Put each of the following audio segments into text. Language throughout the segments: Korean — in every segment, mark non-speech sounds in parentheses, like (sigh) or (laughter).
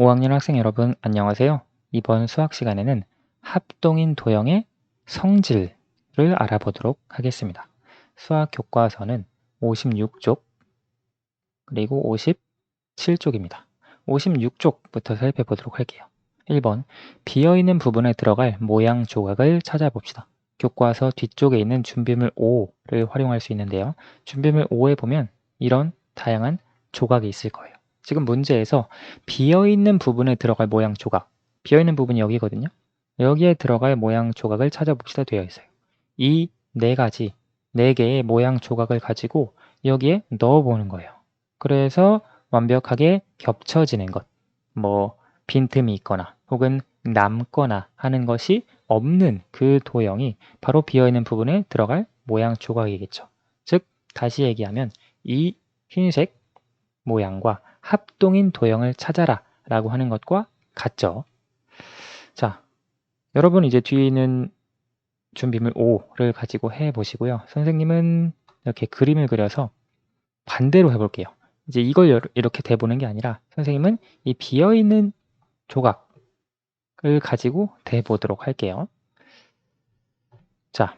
5학년 학생 여러분 안녕하세요. 이번 수학 시간에는 합동인 도형의 성질을 알아보도록 하겠습니다. 수학 교과서는 56쪽 그리고 57쪽입니다. 56쪽부터 살펴보도록 할게요. 1번 비어있는 부분에 들어갈 모양 조각을 찾아봅시다. 교과서 뒤쪽에 있는 준비물 5를 활용할 수 있는데요. 준비물 5에 보면 이런 다양한 조각이 있을 거예요. 지금 문제에서 비어있는 부분에 들어갈 모양 조각 비어있는 부분이 여기거든요. 여기에 들어갈 모양 조각을 찾아봅시다 되어 있어요. 이 네 가지, 네 개의 모양 조각을 가지고 여기에 넣어보는 거예요. 그래서 완벽하게 겹쳐지는 것, 뭐 빈틈이 있거나 혹은 남거나 하는 것이 없는 그 도형이 바로 비어있는 부분에 들어갈 모양 조각이겠죠. 즉 다시 얘기하면 이 흰색 모양과 합동인 도형을 찾아라 라고 하는 것과 같죠. 자, 여러분 이제 뒤에 있는 준비물 5를 가지고 해 보시고요. 선생님은 이렇게 그림을 그려서 반대로 해볼게요. 이제 이걸 이렇게 대보는 게 아니라 선생님은 이 비어있는 조각을 가지고 대보도록 할게요. 자,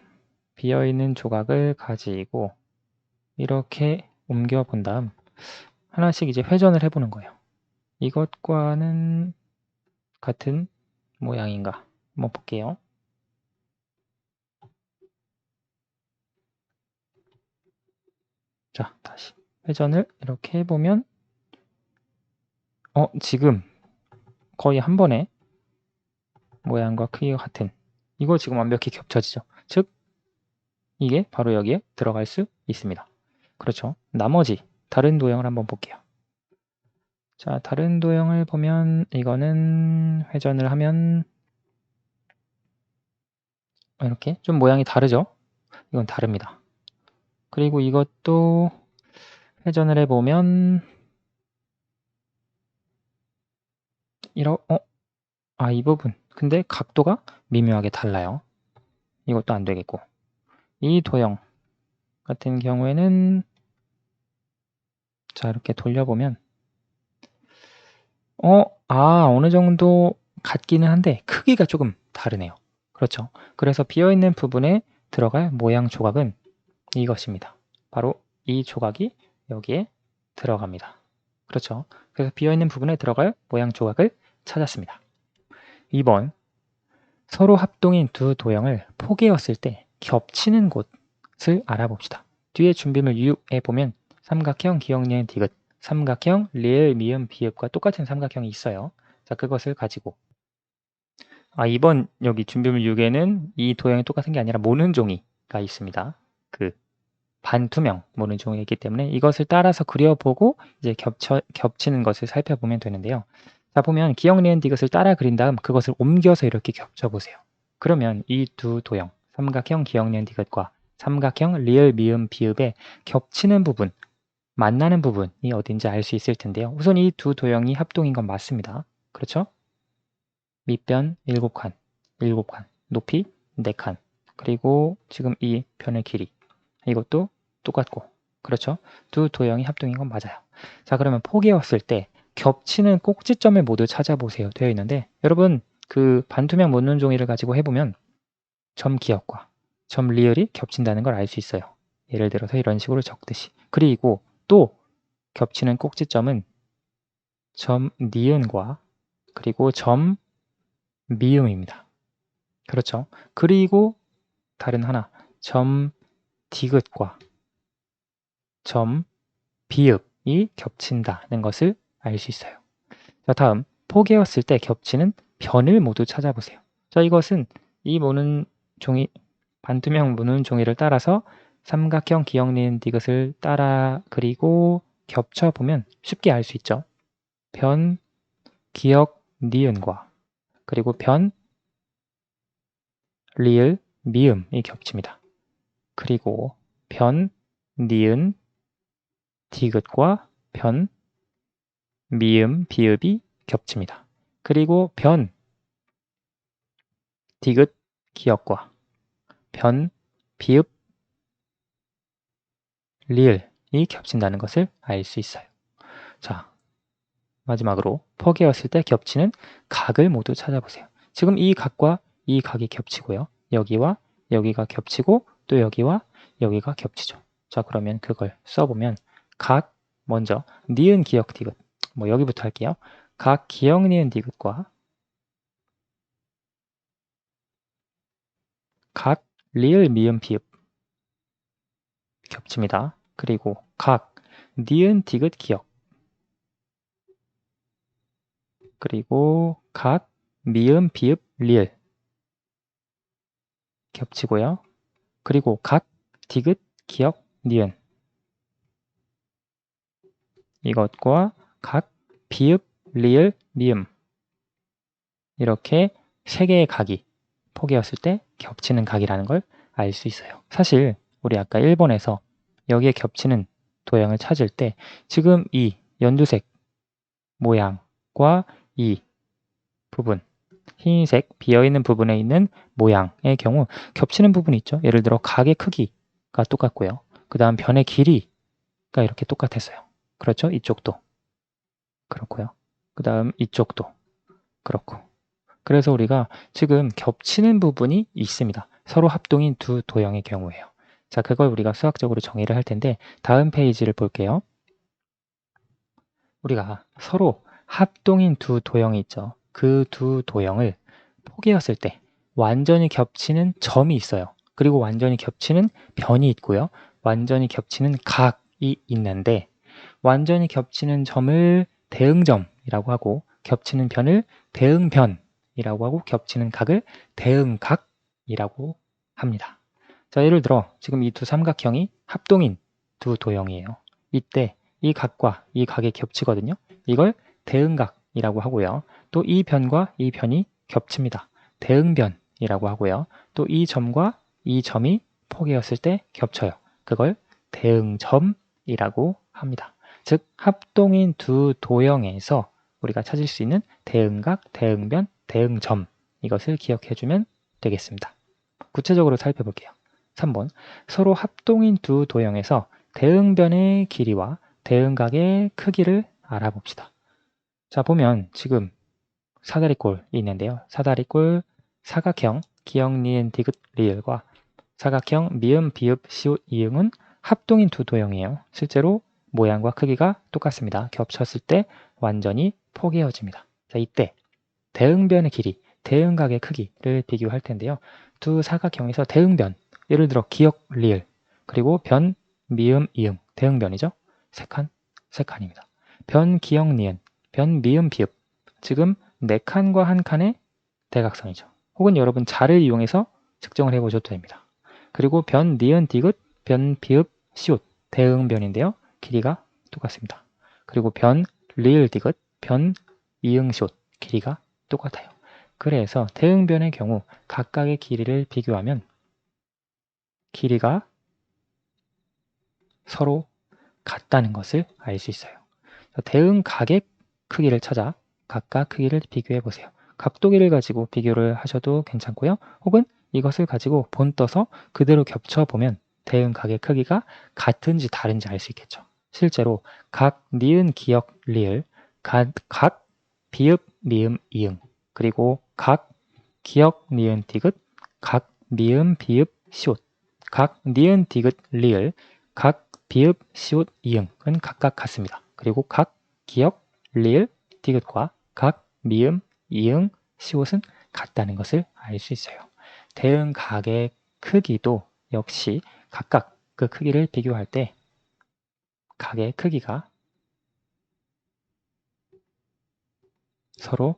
비어있는 조각을 가지고 이렇게 옮겨 본 다음 하나씩 이제 회전을 해보는 거예요. 이것과는 같은 모양인가 한번 볼게요. 자, 다시 회전을 이렇게 해보면 어, 지금 거의 한 번에 모양과 크기가 같은 이거 지금 완벽히 겹쳐지죠. 즉, 이게 바로 여기에 들어갈 수 있습니다. 그렇죠. 나머지 다른 도형을 한번 볼게요. 자, 다른 도형을 보면 이거는 회전을 하면 이렇게 좀 모양이 다르죠? 이건 다릅니다. 그리고 이것도 회전을 해보면 이러, 어? 아, 이 부분. 근데 각도가 미묘하게 달라요. 이것도 안 되겠고. 이 도형 같은 경우에는 자, 이렇게 돌려보면 어, 아, 어느 정도 같기는 한데 크기가 조금 다르네요. 그렇죠. 그래서 비어있는 부분에 들어갈 모양 조각은 이것입니다. 바로 이 조각이 여기에 들어갑니다. 그렇죠. 그래서 비어있는 부분에 들어갈 모양 조각을 찾았습니다. 2번 서로 합동인 두 도형을 포개었을 때 겹치는 곳을 알아봅시다. 뒤에 준비물 6에 보면 삼각형, 기억, 니은, 디귿, 삼각형, 리을, 미음, 비읍과 똑같은 삼각형이 있어요. 자, 그것을 가지고 아, 이번 여기 준비물 6에는 이 도형이 똑같은 게 아니라 모는 종이가 있습니다. 그 반투명 모는 종이기 가 때문에 이것을 따라서 그려보고 이제 겹쳐, 겹치는 것을 살펴보면 되는데요. 자, 보면 기억, 니은, 디귿을 따라 그린 다음 그것을 옮겨서 이렇게 겹쳐보세요. 그러면 이 두 도형, 삼각형, 기억, 니은, 디귿과 삼각형, 리을, 미음, 비읍의 겹치는 부분, 만나는 부분이 어딘지 알 수 있을 텐데요. 우선 이 두 도형이 합동인 건 맞습니다. 그렇죠? 밑변 7칸, 7칸, 높이 4칸, 그리고 지금 이 변의 길이 이것도 똑같고 그렇죠? 두 도형이 합동인 건 맞아요. 자 그러면 포개었을 때 겹치는 꼭지점을 모두 찾아보세요 되어 있는데 여러분 그 반투명 문눈 종이를 가지고 해보면 점 기억과 점 리을이 겹친다는 걸 알 수 있어요. 예를 들어서 이런 식으로 적듯이 그리고 또 겹치는 꼭지점은 점 니은과 그리고 점 미음입니다. 그렇죠. 그리고 다른 하나 점 디귿과 점 비읍이 겹친다는 것을 알 수 있어요. 자, 다음 포개었을 때 겹치는 변을 모두 찾아보세요. 자, 이것은 이 모는 종이 반투명 무는 종이를 따라서 삼각형 기억 니은 디귿을 따라 그리고 겹쳐보면 쉽게 알 수 있죠. 변, 기억, 니은과 그리고 변, 리을, 미음이 겹칩니다. 그리고 변, 니은, 디귿과 변, 미음, 비읍이 겹칩니다. 그리고 변, 디귿, 기억과 변, 비읍, 리을이 겹친다는 것을 알 수 있어요. 자, 마지막으로 포개었을 때 겹치는 각을 모두 찾아보세요. 지금 이 각과 이 각이 겹치고요. 여기와 여기가 겹치고 또 여기와 여기가 겹치죠. 자 그러면 그걸 써보면 각 먼저 니은 기억 디귿 뭐 여기부터 할게요. 각 기억 니은 디귿과 각 리을 미음 비읍 겹칩니다. 그리고 각 니은 디귿 기억 그리고 각 미음 비읍 리을 겹치고요. 그리고 각 디귿 기억 니은 이것과 각 비읍 리을 미음 이렇게 세 개의 각이 포개었을 때 겹치는 각이라는 걸 알 수 있어요. 사실 우리 아까 1번에서 여기에 겹치는 도형을 찾을 때 지금 이 연두색 모양과 이 부분 흰색 비어있는 부분에 있는 모양의 경우 겹치는 부분이 있죠. 예를 들어 각의 크기가 똑같고요. 그 다음 변의 길이가 이렇게 똑같았어요. 그렇죠? 이쪽도 그렇고요. 그 다음 이쪽도 그렇고 그래서 우리가 지금 겹치는 부분이 있습니다. 서로 합동인 두 도형의 경우에요. 자, 그걸 우리가 수학적으로 정의를 할 텐데 다음 페이지를 볼게요. 우리가 서로 합동인 두 도형이 있죠. 그 두 도형을 포개었을 때 완전히 겹치는 점이 있어요. 그리고 완전히 겹치는 변이 있고요. 완전히 겹치는 각이 있는데 완전히 겹치는 점을 대응점이라고 하고 겹치는 변을 대응변이라고 하고 겹치는 각을 대응각이라고 합니다. 자, 예를 들어 지금 이 두 삼각형이 합동인 두 도형이에요. 이때 이 각과 이 각이 겹치거든요. 이걸 대응각이라고 하고요. 또 이 변과 이 변이 겹칩니다. 대응변이라고 하고요. 또 이 점과 이 점이 포개였을 때 겹쳐요. 그걸 대응점이라고 합니다. 즉 합동인 두 도형에서 우리가 찾을 수 있는 대응각, 대응변, 대응점 이것을 기억해주면 되겠습니다. 구체적으로 살펴볼게요. 3번 서로 합동인 두 도형에서 대응변의 길이와 대응각의 크기를 알아봅시다. 자 보면 지금 사다리꼴이 있는데요. 사다리꼴 사각형 기역 니은 디귿 리을과 사각형 미음 비읍 시옷 이응은 합동인 두 도형이에요. 실제로 모양과 크기가 똑같습니다. 겹쳤을 때 완전히 포개어집니다. 자 이때 대응변의 길이, 대응각의 크기를 비교할 텐데요. 두 사각형에서 대응변, 예를 들어 기역 리을, 그리고 변, 미음, 이응, 대응변이죠. 세 칸, 세 칸입니다. 변, 기역, 니은, 변, 미음, 비읍. 지금 네 칸과 한 칸의 대각선이죠. 혹은 여러분 자를 이용해서 측정을 해보셔도 됩니다. 그리고 변, 니은, 디귿, 변, 비읍, 시옷, 대응변인데요. 길이가 똑같습니다. 그리고 변, 리을, 디귿, 변, 이응, 시옷, 길이가 똑같아요. 그래서 대응변의 경우 각각의 길이를 비교하면 길이가 서로 같다는 것을 알 수 있어요. 대응 각의 크기를 찾아 각각 크기를 비교해 보세요. 각도기를 가지고 비교를 하셔도 괜찮고요. 혹은 이것을 가지고 본 떠서 그대로 겹쳐보면 대응 각의 크기가 같은지 다른지 알 수 있겠죠. 실제로 각, 니은, 기역, 리을, 각, 각 비읍, 미음, 이응, 그리고 각, 기역, 니은, 디귿, 각, 미음, 비읍, 시옷, 각, 니은, 디귿, 리을, 각, 비읍, 시옷, 이응은 각각 같습니다. 그리고 각, 기역, 리을, 디귿과 각, 미음, 이응, 시옷은 같다는 것을 알 수 있어요. 대응 각의 크기도 역시 각각 그 크기를 비교할 때 각의 크기가 서로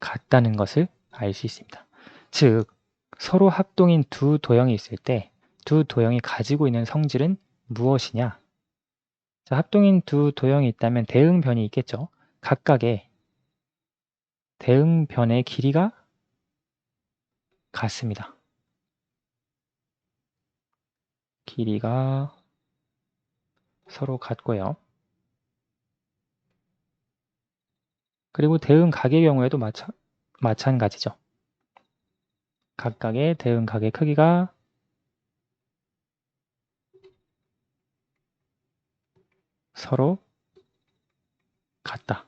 같다는 것을 알 수 있습니다. 즉, 서로 합동인 두 도형이 있을 때 두 도형이 가지고 있는 성질은 무엇이냐? 자, 합동인 두 도형이 있다면 대응변이 있겠죠. 각각의 대응변의 길이가 같습니다. 길이가 서로 같고요. 그리고 대응 각의 경우에도 마찬, 마찬가지죠. 각각의 대응 각의 크기가 서로 같다.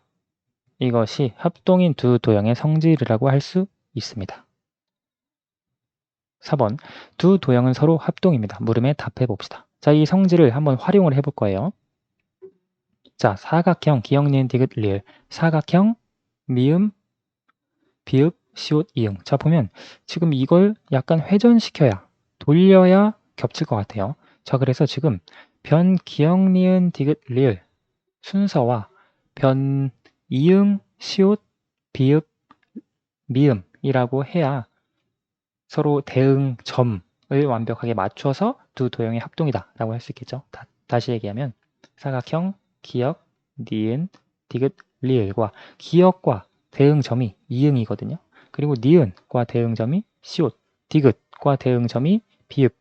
이것이 합동인 두 도형의 성질이라고 할 수 있습니다. 4번 두 도형은 서로 합동입니다. 물음에 답해 봅시다. 자, 이 성질을 한번 활용을 해볼 거예요. 자, 사각형, 기역, 니은, 디귿, 리을, 사각형, 미음, 비읍, 시옷, 이응. 자, 보면 지금 이걸 약간 회전시켜야, 돌려야 겹칠 것 같아요. 자, 그래서 지금 변, 기역, 니은, 디귿, 리을 순서와 변, 이응, 시옷, 비읍, 미음이라고 해야 서로 대응 점을 완벽하게 맞춰서 두 도형의 합동이다 라고 할 수 있겠죠. 다, 다시 얘기하면 사각형, 기역, 니은, 디귿, 리을과 기역과 대응점이 이응이거든요. 그리고 니은과 대응점이 시옷, 디귿과 대응점이 비읍,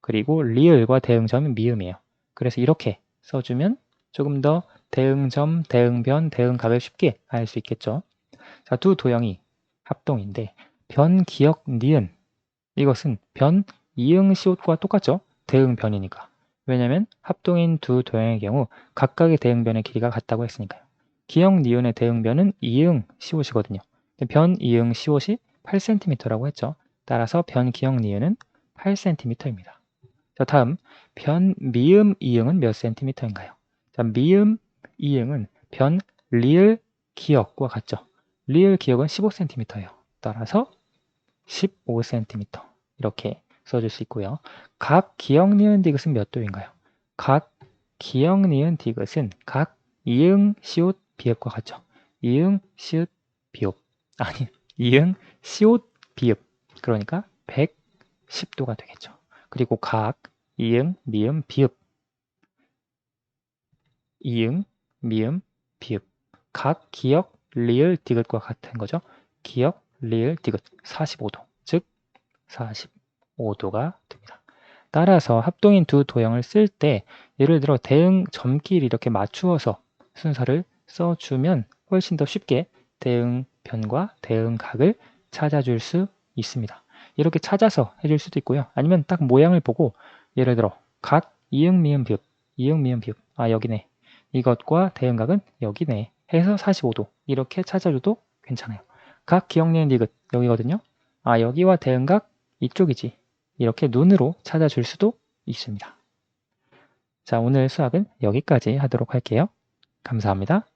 그리고 리을과 대응점이 미음이에요. 그래서 이렇게 써주면 조금 더 대응점, 대응변, 대응각을 쉽게 알 수 있겠죠. 자, 두 도형이 합동인데 변, 기역, 니은 이것은 변, 이응, 시옷과 똑같죠? 대응변이니까. 왜냐하면 합동인 두 도형의 경우 각각의 대응변의 길이가 같다고 했으니까요. 기역, 니은의 대응변은 이응, 시옷이거든요. 변, 이응, 시옷이 8cm라고 했죠. 따라서 변, 기역, 니은은 8cm입니다. 자, 다음 변, 미음, 이응은 몇 cm인가요? 자, 미음, 이응은 변, 리을, 기역과 같죠. 리을, 기역은 15cm예요. 따라서 15cm 이렇게 써줄 수 있고요. 각 기역, 니은, 디귿은 몇 도인가요? 각 기역, 니은, 디귿은 각 이응, 시옷, 비읍과 같죠. 이응, 시옷, 비읍 (laughs) 아니 이응, 시옷, 비읍 그러니까 110도가 되겠죠. 그리고 각 이응, 미음, 비읍 이응, 미음, 비읍 각 기역, 리을, 디귿과 같은 거죠. 기역, 리을, 디귿 45도 즉 45도가 됩니다. 따라서 합동인 두 도형을 쓸 때 예를 들어 대응 점끼리 이렇게 맞추어서 순서를 써주면 훨씬 더 쉽게 대응 변과 대응 각을 찾아줄 수 있습니다. 이렇게 찾아서 해줄 수도 있고요. 아니면 딱 모양을 보고 예를 들어 각 이응, 미음, 비읍, 이응, 미음, 비읍 아 여기네 이것과 대응각은 여기네 해서 45도 이렇게 찾아줘도 괜찮아요. 각 기억, 니은, 디귿 여기거든요. 아 여기와 대응각 이쪽이지 이렇게 눈으로 찾아줄 수도 있습니다. 자 오늘 수학은 여기까지 하도록 할게요. 감사합니다.